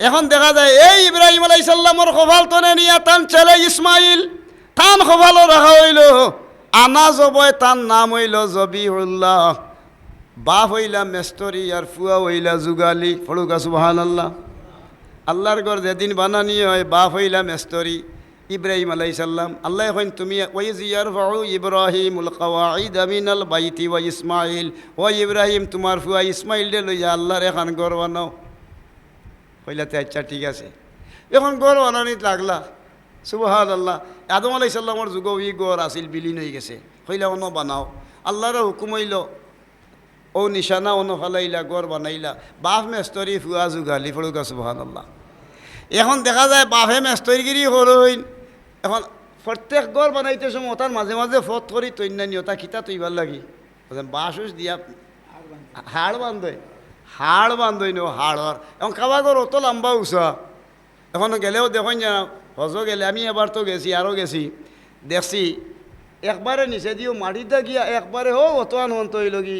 এখন দেখা যায়, এই ইব্রাহিম আলাইসাল্লামর খোফাল তনে নিয়া, তান ছেলে ইসমাইল, তান খোফালও রাখা হইল। আনা জবয় তার নাম হইল জবি জবিউল্লাহ বাপ হইলা মেস্তরি আর ফুয়া হইলা যুগালি। ফড়ুকা সুবাহান আল্লাহ আল্লাহর ঘর যেদিন বানানি হয়, বাপ হইলা মেস্তরি, ইব্রাহিম আলাইসাল্লাম। আল্লাহ এখন তুমি ওই জিয়ার ফাউ ইব্রাহিম উল কাওয়াইদ আমিনাল বাইতি ওয়া ইসমাইল। ও ইব্রাহিম, তোমার ফুয়া ইসমাইল লইয়া আল্লাহর এখন ঘর বানাও। হইলাতে আচ্ছা ঠিক আছে। এখন গড় বানানিত লাগলা। সুবাহাদ আল্লাহ আদম আলাই সাল্লামর যুগ ই গড় আছিল, বিলীন হয়ে গেছে। হইলা অন বানাও। আল্লাহর হুকুম হইল, ও নিশানা, অন ফালাইলা, গড় বানাইলা। বাপ মেস্তরি ফুয়া যুগালি ফড়ুকা সুবাহান আল্লাহ এখন দেখা যায়, বাপে মেস্তরিগিরি হরইন এখন প্রত্যেক গড় বানাইতে সময় ওটার মাঝে মাঝে ফত করি তৈন্যানি ওটা খিতা তৈবার লাগি? বাঁশুস দিয়া হাড় বান্ধই হাড় বান্ধই নো হাড়র এখন খাওয়া গর অত লম্বা উষা এখন গেলেও দেখুন না হজ গেলে, আমি এবার তো গেছি আরও গেছি। দেখছি একবারে নিচে দিও মাটিতে গিয়া একবারে হো তৈল কি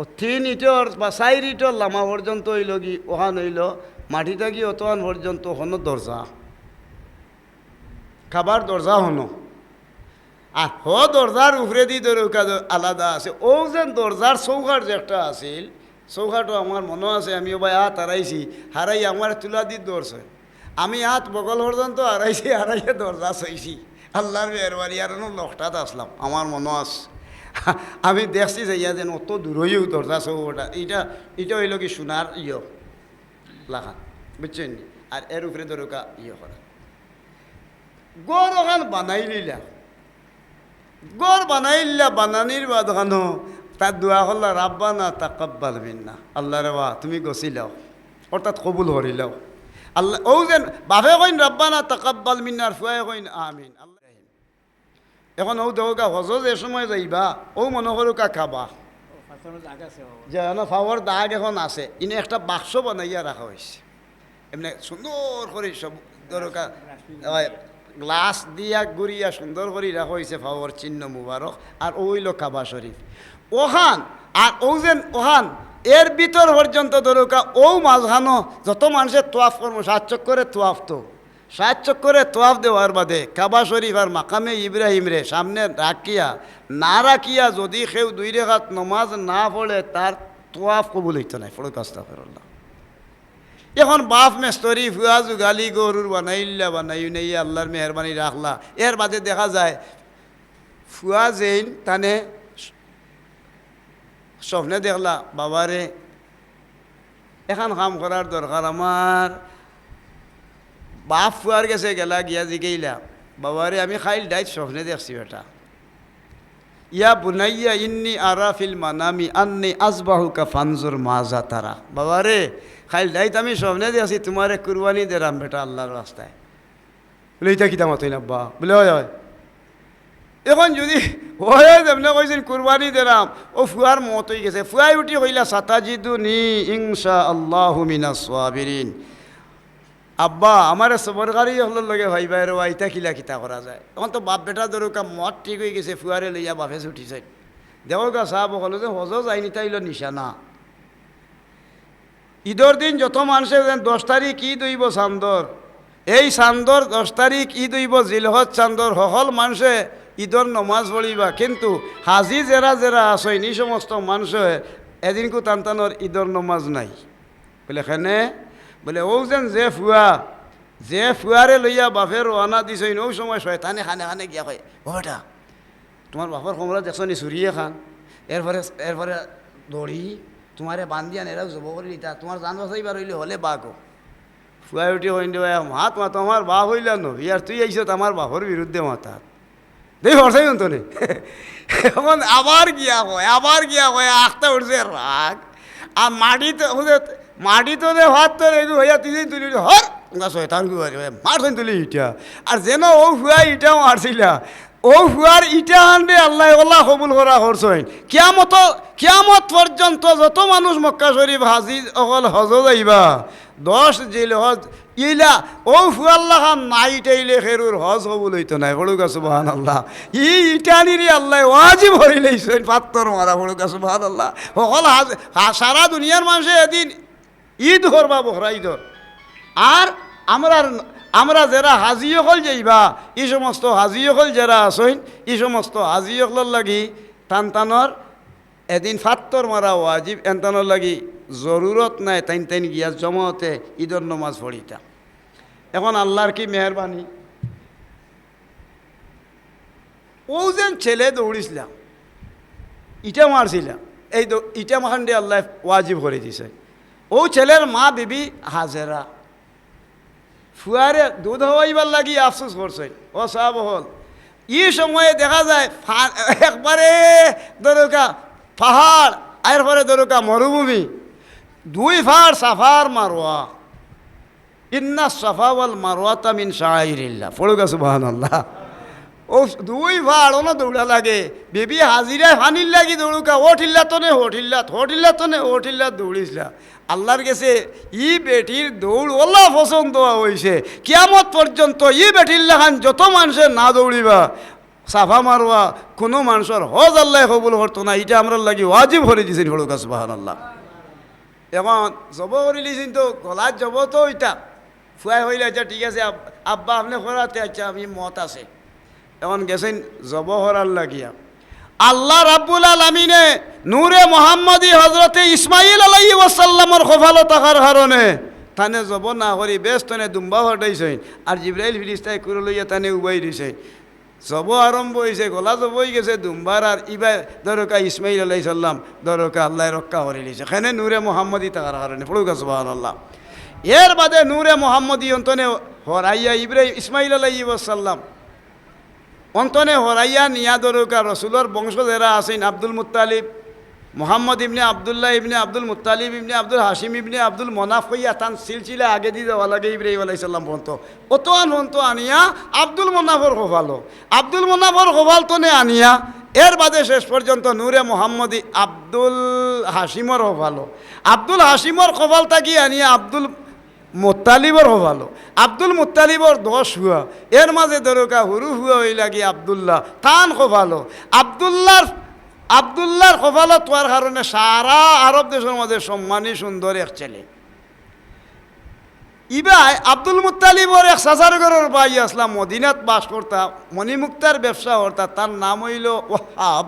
ও তিন ইটর বা চার ইটর লামা পর্যন্ত হইল কি ওখান হইল মাটিতে গিয়ে অতয়ান পর্যন্ত হন দরজা খাবার দরজা হনো। আর হ দরজার উপরে দি দরকা আলাদা আছে। ও যে দরজার চৌঘাট যে একটা আছিল চৌঘাটও আমার মনে আছে আমি ভাই হাত হারাইছি হারাই আমার তুলা দি দরছে আমি হাত বগল পর্যন্ত হারাইছি হারাইয়ে দরজা চইছি। আল্লাহর মেহরবানি আর লকটাত আসলাম আমার মনে আছে। আমি দেখছি যে ইয়া যেন অত দূরইও দরজা চৌঘাটা এটা এটা হইল কি সোনার ইয়। লাখা বুঝছেন আর এর উপরে দরকা ইয়ে করা গড় ওখান বানাই নিলা। গড় বানাইল্লা বানানির বাদ খানো তার দোয়া করলা রাব্বা না তাকাব্বাল মিন্না। আল্লাহ রে বা তুমি গছিলাও অর্থাৎ কবুল হরিলাও আল্লাহ, ও যেন বাপে কইন রাব্বা না তাকাব্বাল মিন্নার ফুয়াই কইন, আমিন। আল্লাহ এখন ও দেওগা হজ যে সময় যাইবা, ও মনে করুকা খাবা। যে না ফাওয়ার দাগ এখন আছে, ইনে একটা বাক্স বানাইয়া রাখা হয়েছে এমনি সুন্দর করে সব দরকার গ্লাস দিয়া গুড়িয়া সুন্দর করে রাখা হয়েছে ফাওয়ার চিহ্ন মুবারক, আর ওইল কাবা শরীফ। ওখান আর ও যেন ওখান এর ভিতর পর্যন্ত দরকার ও মাঝখানো যত মানুষের তোয়াফ করব, সাত চক্করে তোয়াফ তো। সাত চক্করে তোয়াফ দেওয়ার বাদে কাবা শরীফ আর মাকামে ইব্রাহিম রে, সামনে রাখিয়া, না রাখিয়া যদি কেউ দুই রেখাত নমাজ না পড়ে, তার তোয়াফ কবুল হইতো নাই ফড়ক এখন বাপ মেস্তরি ফুয়া যুগালি, গরুর বানাইল্লা বানাই, নেই, আল্লাহর মেহরবানি রাখলা। এর বাদে দেখা যায় ফুয়া জেইন তানে স্বপ্নে দেখলা, বাবারে, এখন কাম করার দরকার আমার বাপ ফুয়ার গেছে, গেলা, গিয়া জিগেইলা বাবারে আমি খাইল ডাইত স্বপ্নে দেখছি বেটা। ইয়া বুনাইয়া ইন্নি আরাফিল মানামি আন্নি আসবাহুকা ফানজুর মাজা তারা বাবারে খাইল ডাইত আমি স্বপ্নে দেখছি তোমারে কুরবানি দেরাম বেটা আল্লাহর রাস্তায় বলে এটা কিতা মাতই না বা বলে হয়। এখন যদি হয় তেমনি কইছেন কুরবানি দেরাম ও ফুয়ার মত হয়ে গেছে। ফুয়াই উঠি কইলা সাতাজিদু নি ইংসা আল্লাহ মিনা সোয়াবিরিন আব্বা, আমার সবরকারী হল লগে ভাই ভাই রে ইটা কিলা কিতা করা যায়। এখন তো বাপ বেটা দরকা মত ঠিক হয়ে গেছে ফুয়ারে লইয়া বাপে উঠিছে দেওগা সাহাব হলো যে হজ যায়নি তাইল নিশানা। ঈদর দিন যত মানুষের দশ তারিখ ঈদ হইব চান্দর এই চান্দর দশ তারিখ ঈদ হইব জিলহত চান্দর সকল মানুষে ঈদর নমাজ পড়িবা কিন্তু হাজি জেরা জেরা আসইন এই সমস্ত মানুষে এদিনকু টানটানোর ঈদর নমাজ নাই। বলে খেনে বলে ও যেন যে ফুয়া যে ফুয়ারে লইয়া বাপে রওনা দিছইন ওই সময় শয়তানে খানে খানে গিয়া কয় ওটা তোমার বাপর কমরা দেখছ নি চুরিয়ে খান? এরপরে এরপরে দড়ি তোমারে বান্ধিয়া নেরা জব করে নিতা তোমার জান বাসাইবার হইলে হলে বাঘ ফুয়াই উঠি হইন হাত মাতো আমার বাপ হইলা নো? ইয়ার তুই আইস আমার বাপর বিরুদ্ধে মাতাত। দেই হরসাই তো নে। এখন আবার গিয়া হয় আবার গিয়া হয় আখতা উঠছে রাগ। আর মাটিতে মাটিতে হাত তোর এগু হইয়া তুই তুলি হর শয়তান মারছেন তুলি ইটা। আর যেন ও ফুয়া ইটাও মারছিলা, ও ফুয়ার ইটা আনবে আল্লাহ আল্লাহ কবুল করা করছেন। কিয়ামত কিয়ামত পর্যন্ত যত মানুষ মক্কা শরীফ হাজি অকল হজ যাইবা। দশ জিল হজ, ইলা ও ফুয়াল্লাহ খান নাই ইটাইলে হজ কবুল হইতো নাই বড়ুক আছে বহান আল্লাহ ই ইটানিরি আল্লাহ ওয়াজিব হই লইছেন পাত্তর মারা বড়ুক আছে বহান আল্লাহ সকল সারা দুনিয়ার মানুষে এদিন ঈদ করবা বহরা ঈদর আর আমরা আমরা যারা হাজি হল যাইবা এই সমস্ত হাজি হল যারা আসইন এই সমস্ত হাজি হল লাগি টান টানর এদিন ফাত্তর মারা ওয়াজিব এনতানোর লাগি জরুরত নাই, তাইন তাইন গিয়া জমাতে, ঈদর নমাজ পড়িতা এখন আল্লাহর কি মেহরবানি? ও যেন ছেলে দৌড়িছিলাম, ইটা মারছিলাম, এই ইটা মাখান দিয়ে আল্লাহ ওয়াজিব করে দিছে। ও ছেলের মা বিবি হাজেরা। ফুয়ারে দুধ হওয়াইবার লাগি আফসোস করছে, ও সব হল ই সময়ে দেখা যায় একবারে দরকা পাহাড় আর পরে দরকা মরুভূমি। দুই ফার সাফার মারোয়া। ইন্না সাফা ওয়াল মারওয়াতা মিন শাইরিল্লাহ। পড়ুকা সুবহানাল্লাহ। ও দুই ভাড় ওনা দৌড়া লাগে। বেবি হাজিরায় ফানির লাগি দৌড়ুকা ও ঠিল্লা তনে, ও ঠিল্লা থো ঠিল্লা তনে, ও ঠিল্লা আল্লাহর গেছে ই বেটির দৌড় ওলা পছন্দ হয়েছে কিয়ামত পর্যন্ত ই বেটির লাখান যত মানুষের না দৌড়িবা। সাফা মারোয়া কোনো মানুষের হজ আল্লাহ কবুল করতো না। এটা আমরা লাগি ওয়াজিব করে দিয়েছেন হলুকা সুবাহান আল্লাহ এখন জব করে কিন্তু গলার জব তো ওইটা। ফুয়াই হইলে আচ্ছা ঠিক আছে আব্বা আপনি করাতে আচ্ছা আমি মত আছে। এখন গেছেন জব হরার লাগিয়া আল্লাহ রাব্বুল আলমিনে নূরে মোহাম্মদী হজরতে ইসমাইল আলাই ওয়াসাল্লামর খোফালো থাকার কারণে তানে জব না করি, বেশ তানে দুম্বা হটাইছেন। আর জিব্রাইল ফিরিস্তাই করে লইয়া তানে উবাই দিছে। জব আরম্ভ হয়েছে গলা জব হয়ে গেছে, দুম্বার আর ইবাই দরকা ইসমাইল আলাই সাল্লাম দরকা আল্লাহ রক্ষা করে লিছে এখানে নূরে মোহাম্মদী তার কারণে, পড়ুক সুবাহ আল্লাহ এর বাদে নূরে মোহাম্মদী অন্তনে হরাইয়া ইব্রাহিম, ইসমাইল আলাই ওয়াসাল্লাম অন্তনে হরাইয়া নিয়া দরকা রসুলর বংশ যারা আছেন আব্দুল মুতালিব মোহাম্মদ ইবনে আবদুল্লাহ ইবনে আব্দুল মুতালিব ইবনে আব্দুল হাসিম ইবনে আব্দুল মনাফ হইয়া তান সিলসিলা আগে দিয়ে দেওয়া লাগে ইব্রাহিম আলাইসাল্লাম পর্যন্ত। অত আন হন্ত আনিয়া আব্দুল মোনাফর হোফালো আব্দুল মোনাফর হোফাল নে আনিয়া, এর বাদে শেষ পর্যন্ত নূরে মোহাম্মদী আব্দুল হাসিমর হোফালো আব্দুল হাসিমর খোফাল তাকি আনিয়া আব্দুল মোত্তালিবর হবালো আব্দুল মোত্তালিবর দশ হুয়া। এর মাঝে দরকা হুরু হুয়া হই লাগি আবদুল্লাহ। তান খোফালো আবদুল্লাহর আবদুল্লাহর খোফালো তোয়ার কারণে সারা আরব দেশের মাঝে সম্মানী, সুন্দর এক ছেলে। ইবাই আব্দুল মুতালিবর এক সাসারগরের বাই আসলাম, মদিনাত বাস করতা, মণিমুক্তার ব্যবসা করতা, তার নাম হইল ওহাব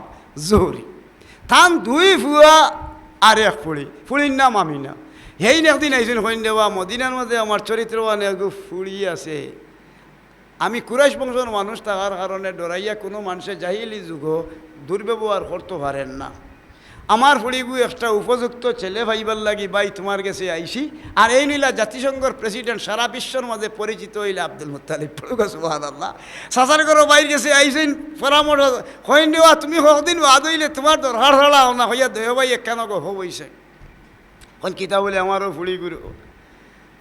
জহুরি। তান দুই ফুয়া আর এক ফুড়ি, ফুড়ির নাম আমি আমিনা। সেই একদিন আইসুন হইন দেওয়া, মদিনার মধ্যে আমার চরিত্রবান এক ফুড়ি আছে। আমি কুরাইশ বংশের মানুষ থাকার কারণে ডরাইয়া কোনো মানুষে জাহিলি যুগ দুর্ব্যবহার করতে পারেন না। আমার ফুড়িগু একটা উপযুক্ত ছেলে ভাইবার লাগি বাই তোমার কাছে আইসি আর এই নিলা জাতিসংঘর প্রেসিডেন্ট সারা বিশ্বর মাঝে পরিচিত হইলে আব্দুল মুতালিব সুহাদ আল্লাহ সাসার করো বাইর গেছে আইসেন পরামর্শ হইন দেওয়া তুমি কদিন বাদ হইলে তোমার দরকার হলা না হইয়া দেহ ভাই কেন গো হইছে এখন কিতা বলে আমারও ফুড়ি গুরু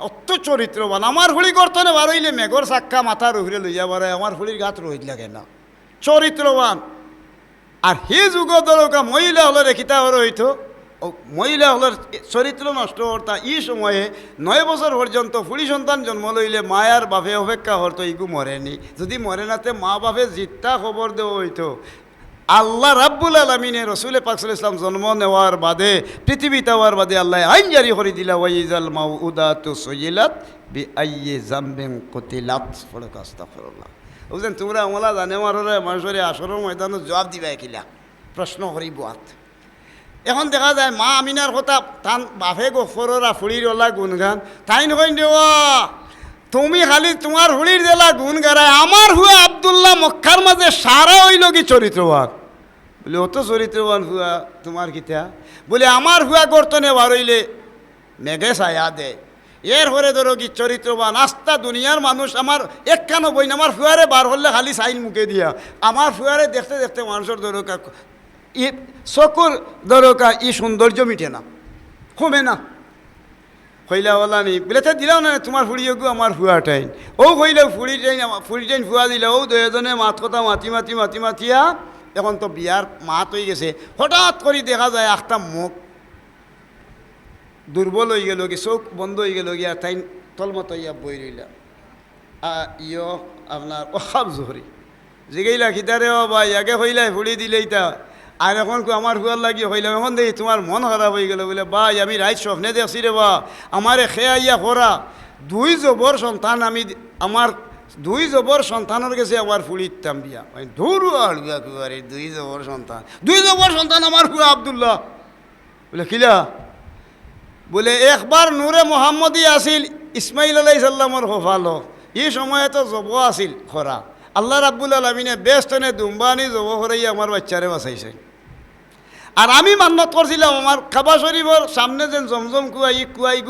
অত চরিত্রবান। আমার ফুড়ি করতো না বার হইলে মেঘর চাক্কা মাথার উহরে লইয়া বারে আমার ফুড়ির গাত রহিত লাগে না। চরিত্রবান। আর হি যুগ দরকা মহিলা হলে খিতা হলে হইতো। মহিলা হলের চরিত্র নষ্ট হতা ই সময়ে নয় বছর পর্যন্ত ফুড়ি সন্তান জন্ম লইলে মায়ার বাপে অপেক্ষা হতো ইগু মরেনি। যদি মরে নাতে মা বাপে জিত্তা খবর দেওয়া হইতো। আল্লাহ রাব্বুল আলমিনে রসুলে পাকসুল ইসলাম জন্ম নেওয়ার বাদে, পৃথিবী তাওয়ার বাদে আল্লাহ আইন জারি করে দিলা, ওয়াইজাল মাউ উদা তু সইলাত বি আইয়ে জাম্বেং কতিলাত। ফলে আস্তাগফিরুল্লাহ। বুঝলেন, তোমরা আমলা জানে মাররে মানুষের আসরের ময়দানত জবাব দিবা কিলা প্রশ্ন করি বুয়াত। এখন দেখা যায়, মা আমিনার কথা, তান বাপে গফররা ফুড়ির ওলা গুণগান তাই নকইন দেওয়া তুমি খালি তোমার হুড়ির দেলা গুণ গারায় আমার হুয়া আবদুল্লাহ মক্কার মাঝে সারা হইল কি চরিত্রবান। বলে, অত চরিত্রবান হুয়া তোমার কিতা? বলে, আমার হুয়া গর্তনে বার হইলে মেঘে ছায়া দে। এর হরে ধরো কি চরিত্রবান, আস্তা দুনিয়ার মানুষ আমার এক কেন বই আমার ফুয়ারে বার হলে খালি সাইন মুখে দিয়া। আমার ফুয়ারে দেখতে দেখতে মানুষের দরকা ই চকুর দরকা ই সৌন্দর্য মিটে না, কমে না। কইলা ওলা নি বেলেতে দিলাও না, তোমার ফুড়িয়ে গু আমার ফুয়া টাইন ও কইলে, ফুড়ি টাইন ফুড়ি টাইন ফুয়া দিলে। ও দুজনে মাত কথা মাতি মাতি মাতি, মাতিয়া এখন তো বিয়ার মাত হয়ে গেছে। হঠাৎ করে দেখা যায় একটা মুখ দুর্বল হয়ে গেল, কি চোখ বন্ধ হয়ে গেল গিয়া তাই তলমত ইয়া বই রইলা ইয় আপনার অসাব জহরি জিগাইলা খিতারে ও ভাই আগে হইলাই ফুড়ি দিলেই তা। আর এখন কো আমার হুয়ার লাগি হইলাম, এখন দেখি তোমার মন খারাপ হয়ে গেল, বলে, ভাই, আমি রাইত স্বপ্নে দেখছি রে বা, আমারে খেয়া ইয়া করা দুই জবর সন্তান আমি আমার দুই জবর সন্তানের কাছে আমার ফুড়িতাম বিয়া ধুর আরে দুই জবর সন্তান, দুই জবর সন্তান আমার ফুয়া আবদুল্লাহ। বলে, কিলা? বলে, একবার নূরে মোহাম্মদী আসিল, ইসমাইল আলাই সাল্লামর হফালো এই সময়ে তো জব আসিল খরা। আল্লাহ রাব্বুল আলমিনে বেস্তনে দুম্বানি জব হরাই আমার বাচ্চারে বাঁচাইছে আর আমি মান্নত করছিলাম আমার খাবা শরীফর সামনে যেন জমজম কুয়া ই কুয়া ই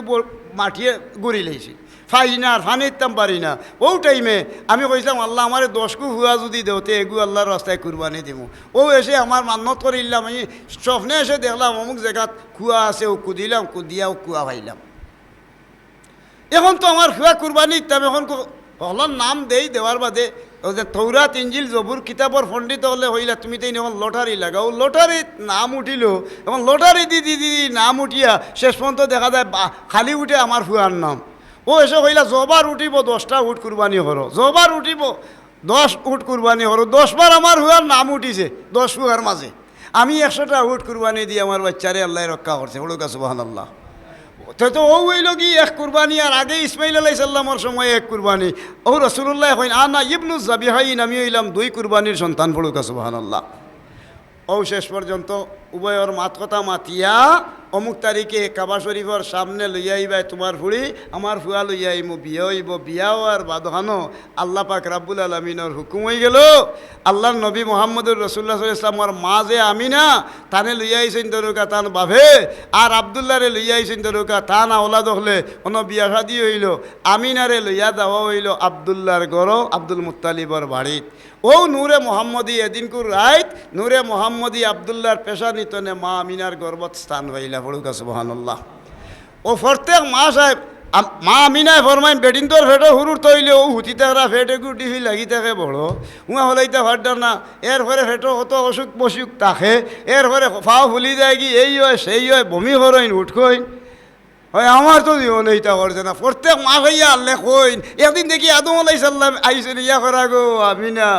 মাটিয়ে গড়ি লাইছি ফাই না আর ফানি ইতাম পারি না ও টাইমে, আমি কইছিলাম আল্লাহ আমার দশকু হুয়া যদি দেওতে এগু আল্লাহর রাস্তায় কুরবানি দিব ও এসে আমার মান্নত করিলাম আমি স্বপ্নে এসে দেখলাম, অমুক জায়গাত কুয়া আছে ও কুদিলাম কুদিয়া ও কুয়া ভাইলাম এখন তো আমার খুয়া কুরবানি ইতাম এখন হলার নাম দেই দেওয়ার বাদে ও যে তৌরাত ইঞ্জিল জবুর কিতাবর পণ্ডিত হলে হইলা তুমি তো এখন লটারি লাগাও লটারিত নাম উঠিল এবং লটারি দি দি দি নাম উঠিয়া, শেষ পর্যন্ত দেখা যায় খালি উঠে আমার ফুয়ার নাম। ও এসে হইলা জবার উঠিব দশটা উঠ কুরবানি হরো জবার উঠিব দশ উঠ কুরবানি হরো দশবার আমার হুয়ার নাম উঠিছে দশ হুয়ার মাঝে আমি একশোটা উঠ কুরবানি দিয়ে আমার বাচ্চারে আল্লাহ রক্ষা করছে হলুকা সুবাহান আল্লাহ তো ও হইল কি, এক কুরবানি, আর আগে ইসমাইল আলাই সাল্লামর সময় এক কুরবানি। ও রসুল্লাহ হইন, আনা ইবনু জাবিহাইন আমি হইলাম দুই কুরবানির সন্তান পড়ুকা সুবাহান আল্লাহ ও শেষ পর্যন্ত উভয়ের মাত কথা মাতিয়া অমুক তারিখে কাবা শরীফর সামনে লইয়া আইবাই তোমার ফুড়ি আমার ফুয়া লইয়া আইমু, বিয়া হইব বিয়া হওয়ার বাদহানো। আল্লাহ পাক রাব্বুল আলমিনের হুকুম হয়ে গেল। আল্লাহর নবী মোহাম্মদুর রসুল্লাহ ইসলামর মা যে আমিনা, তানে লইয়া আইছেন তরুকা তান বাভে আর আবদুল্লারে লইয়া আইছেন তরুকা তান আওলাদ দখলে অন বিয়া শাদি হইল। আমিনারে লইয়া দেওয়া হইল আবদুল্লার গড় আব্দুল মুত্তালিবর বাড়িত। ও নূরে মোহাম্মদী এদিনকুর রাইত, নূরে মোহাম্মদী আবদুল্লার পেশা নিতনে মা আমিনার গর্বত স্থান হইলা পড়ুকা সুবহানাল্লাহ। ও প্রত্যেক মা সাহেব মা আমিনায় ফরমাইন, বেডিন তোর ফেটো হুরুর তৈলে, ও হুতি তাকরা ফেটে গুটি ফি লাগি থাকে বড়। উয়া হলাইতে ভাড্ডা না, এর পরে ফেটো কত অসুখ বসুখ তাকে, এর পরে ফাও ফুলি যায় কি, এই হয়, সেই হয়, বমি করইন উঠকইন। হয়, আমার তো জীবন এইটা করছে না। প্রত্যেক মাস হইয়া আল্লে কইন একদিন দেখি আদম আলাই সাল্লাম আইসেন ইয়া করা গো আমি না।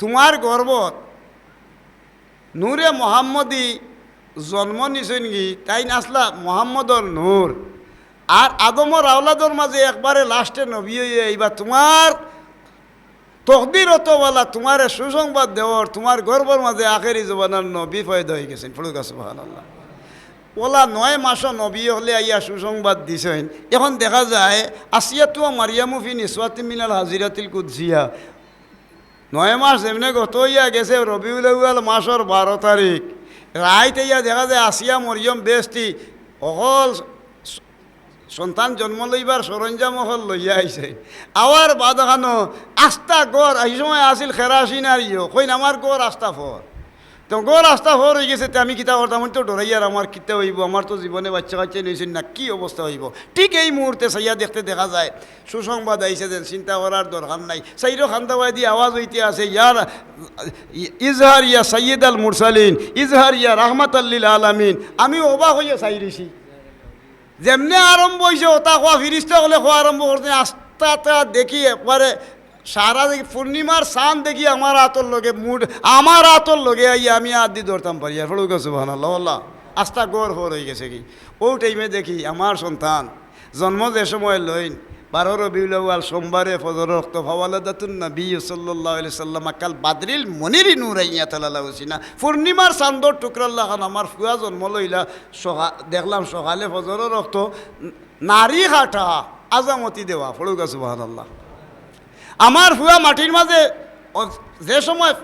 তোমার গর্বত নূরে মোহাম্মদী জন্ম নিছেন কি? তাই নাসলা মোহাম্মদর নূর। আর আদমর আওলাদর মাঝে একবারে লাস্টে নবী হইয়া এইবার তোমার তকদির অতওয়ালা তোমার সুসংবাদ দেওয়ার, তোমার গর্বর মাঝে আখেরি জবানার নবী ফয়দা হয়ে গেছেন। ফলুক সুবাহ আল্লাহ ওলা নয় মাস নবী হলে আইয়া সুসংবাদ দিছেন। এখন দেখা যায়, আসিয়াতু মারিয়ামুফি নিসওয়াতি মিনাল হাজিরাতিল কুদ্সিয়া। নয় মাস এমনি গত ইয়া গেছে, রবিউল আউয়াল মাসের বারো তারিখ। রাইতে ইয়া দেখা যায়, আসিয়া মরিয়ম বেস্তি অকল সন্তান জন্ম লইবার সরঞ্জাম অকল লইয়া আইছে। আওয়ার বাদাখানো, আস্তা গড়, এই সময় আসিল খেরাসিন আর ইয়ে কইন, আমার গড় আস্তা ফর। তো গো রাস্তা হর হয়ে গেছে আমি কিতা করতাম? তো ডরাই আর আমার কিতা হইব? আমার তো জীবনে বাচ্চা কাচ্চা নিয়েছেন না কি অবস্থা হইব? ঠিক এই মুহূর্তে সাইয়া দেখতে দেখা যায়, সুসংবাদ আইছে যে চিন্তা করার দরকার নাই। সাইরো খান্দাবাই দিয়ে আওয়াজ হইতে আছে, ইয়ার ইজহার ইয়া সৈয়দ আল মুরসালিন ইজহার ইয়া রহমত আল্লিল আলামিন। আমি অবাক হইয়া চাইরিছি যেমনে আরম্ভ হয়েছে ওটা খোয়া ফিরিস্তা হলে খোয়া আরম্ভ আস্তে আস্তে দেখি একবারে সারা দেখি, পূর্ণিমার সান দেখি আমার আতর লগে মুড, আমার আতর লগে আই আমি আদি ধরতাম পারি। আর ফলো গেছে ভান আল্লাহ আস্তা গড় হর হয়ে গেছে কি? ও টাইমে দেখি আমার সন্তান জন্ম যে সময় লইন, বারো রবিউল আউয়াল সোমবারে ফজর রক্ত ফাওয়ালাদাতুন নবী সাল্লাল্লাহু আলাইহি সাল্লাম কাল বাদরিল মনিরি নূরাইয়া তালালা হুসিনা পূর্ণিমার চান্দর টুকরাল্লাহ খান আমার ফুয়া জন্ম লইলা সকা দেখলাম সকালে ফজর রক্ত, নারী হাঁটা আজামতি দেওয়া ফড়ুকা সুবহানাল্লাহ। আমার ফুয়া মাটির মাঝে যে সময়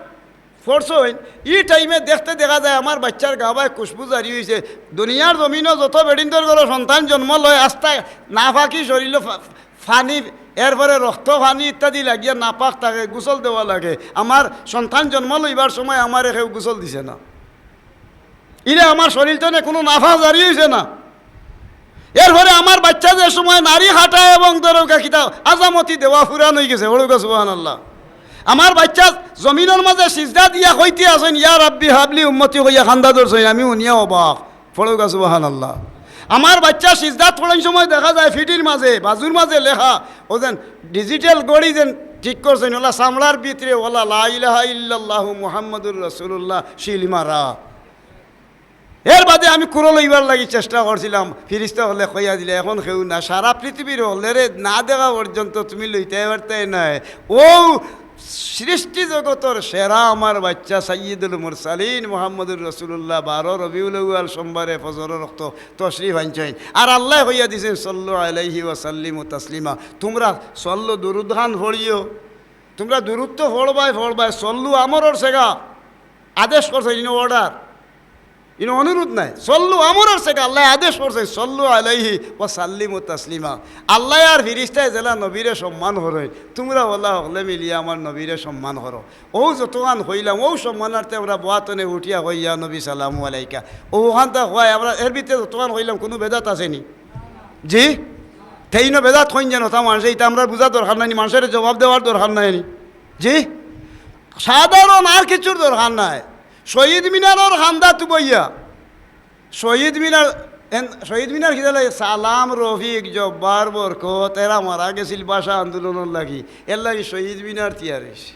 ফোরসইন ই টাইমে দেখতে দেখা যায় আমার বাচ্চার গাবায় খুশবু জারি হয়েছে দুনিয়ার জমিনও যত বেডিন্দর করে সন্তান জন্ম লয় আস্তায় না ফাঁকি শরীর ফানি, এরপরে রক্ত ফানি ইত্যাদি লাগিয়ে নাপাক থাকে গোসল দেওয়া লাগে। আমার সন্তান জন্ম লইবার সময় আমার কেউ গোসল দিছে না। ইরে, আমার শরীরটা কোনো নাফা জারি হয়েছে না। এরপরে আমার বাচ্চা যে সময় নারী হাঁটা এবং দরকা খিতা আজামতি দেওয়া ফুরান হয়ে গেছে ওড়ুকা সুবাহান আল্লাহ আমার বাচ্চা জমিনের মাঝে সিজদা দিয়া হইতে আসেন, ইয়া রাব্বি হাবলি উম্মতি হইয়া খান্দা ধরছেন আমি উনিয়া অবাক ফড়ুকা সুবাহান আল্লাহ আমার বাচ্চা সিজদাত পড়ার সময় দেখা যায় ফিটির মাঝে, বাজুর মাঝে লেখা, ও যেন ডিজিটাল গড়ি যেন ঠিক করছেন, ওলা সামলার ভিতরে, ওলা লা ইলাহা ইল্লাল্লাহু মুহাম্মাদুর রাসূলুল্লাহ, শিলিমারা। এর বাদে আমি কুরো লইবার লাগি চেষ্টা করছিলাম। ফিরিস্তা হলে কইয়া দিলে, এখন কেউ না, সারা পৃথিবীর হলেরে না দেখা পর্যন্ত তুমি লইতে পারতে নাই। ও সৃষ্টি জগতর সেরা আমার বাচ্চা সাইয়দুল মুরসালিন মোহাম্মদুর রসুল্লাহ বারো রবিউল আউয়াল সোমবারে ফজর রক্ত তশরিফ আনছেন। আর আল্লাহ হইয়া দিছেন, সল্লু আলাইহি ওয়াসাল্লিম ও তাসলিমা। তোমরা সল্লু দুরুদ্ধান ভরিও তোমরা দূরত্ব ফড়বাই ফড়বাই সল্লু আমরর সেগা। আদেশ করছে ইনো অর্ডার। ইনো অনুরোধ নাই। সল্লু আমরর সেগা আল্লাহ আদেশ করছে, সল্লু আলাইহি ও সাল্লিম ও তাসলিমা। আল্লাহ আর ফিরিস্তায় জেলা নবীরে সম্মান হরই তোমরা ওলা হলে মিলিয়া আমার নবীরে সম্মান হরো ও যতগান হইলাম, ও সম্মানার্থে আমরা বোয়াতনে উঠিয়া হইয়া নবী সালামু আলাইকা। ওখান তা হয়, আমরা এর ভিতরে যতগান হইলাম, কোনো বেদাত আসেনি। জি? তেইনো বেদাত হইন যেন তা মানুষ এইটা আমরা বুঝা দরকার নাই, মানুষের জবাব দেওয়ার দরকার নাই। জি? সাধারণ আর কিছুর দরকার নাই। শহীদ মিনারর খান্দা তু বইয়া শহীদ মিনার শহীদ মিনার কি সালাম, রফিক, জব্বার, বরকত, এরা মারা গেছিল ভাষা আন্দোলনের লাগি। এর লাগি শহীদ মিনার তিয়ার হইছে।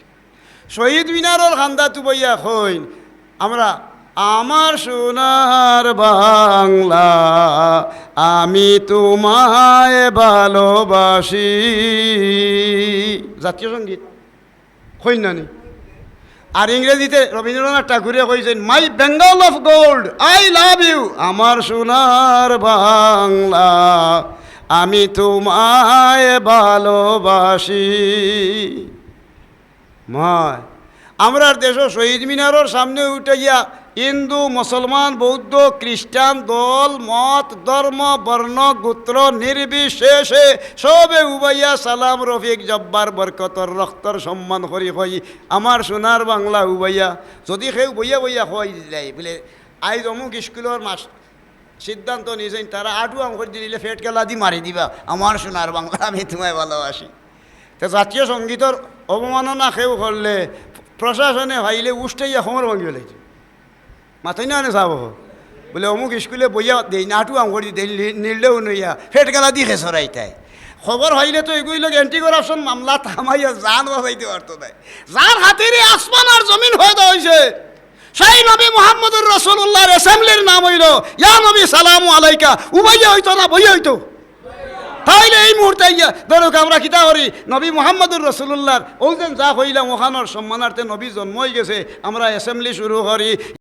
শহীদ মিনারর খান্দা তু বইয়া হইন। আমরা, আমার সোনার বাংলা, আমি তোমায় ভালোবাসি। জাতীয় সংগীত? হইন নি? আর ইংরেজিতে রবীন্দ্রনাথ ঠাকুরে কইছেন my Bengal of gold I love you আমার সোনার বাংলা, আমি তোমায় ভালোবাসি। মায় আমরার দেশ শহীদ মিনারের সামনে উঠে গিয়া হিন্দু, মুসলমান, বৌদ্ধ, খ্রিস্টান, দল, মত, ধর্ম, বর্ণ, গোত্র, নির্বিশেষে সবে উবাইয়া সালাম, রফিক, জব্বার, বরকতর, রক্তর সম্মান করি হই। আমার সোনার বাংলা উবাইয়া, যদি সেই বইয়া বইয়া হয় যাই বলে আইজ অমুক স্কুলের মাস সিদ্ধান্ত নিয়েছেন তারা আটু আম করে দিলে ফেট খেলা দি মারি দিবা। আমার সোনার বাংলা আমি তোমায় ভালোবাসি। তো জাতীয় সঙ্গীতের অবমাননা সেও করলে প্রশাসনে ভাইলে উষ্টাইয়া সমর ভাঙি পেলাইছে মাথায় না চাব বলে অমুক স্কুলে বইয়া দেই, নাটু আম করে নিলেও নইয়া ফেট গেলা দিয়ে সরাইতাই খবর হইলে তো এগুলো লোক অ্যান্টি করাপশন মামলা থামাইয়া জান বাজাইতে পারতো নাই। যার হাতেরই আসমান আর জমিন হয়ে দেওয়া হয়েছে সেই নবী মোহাম্মদুর রসুল্লাহর অ্যাসেম্বলির নাম হইল, ইয়া নবী, সালামু আলাইকা উবাইয়া হইতো না বইয়া হইতো। তাইলে এই মুহূর্তে ইয়া ধরুক আমরা কিতা করি? নবী মোহাম্মদুর রসুল্লাহর ওই যা হইলাম ওখানোর সম্মানার্থে নবী জন্মই গেছে, আমরা অ্যাসেম্বলি শুরু করি।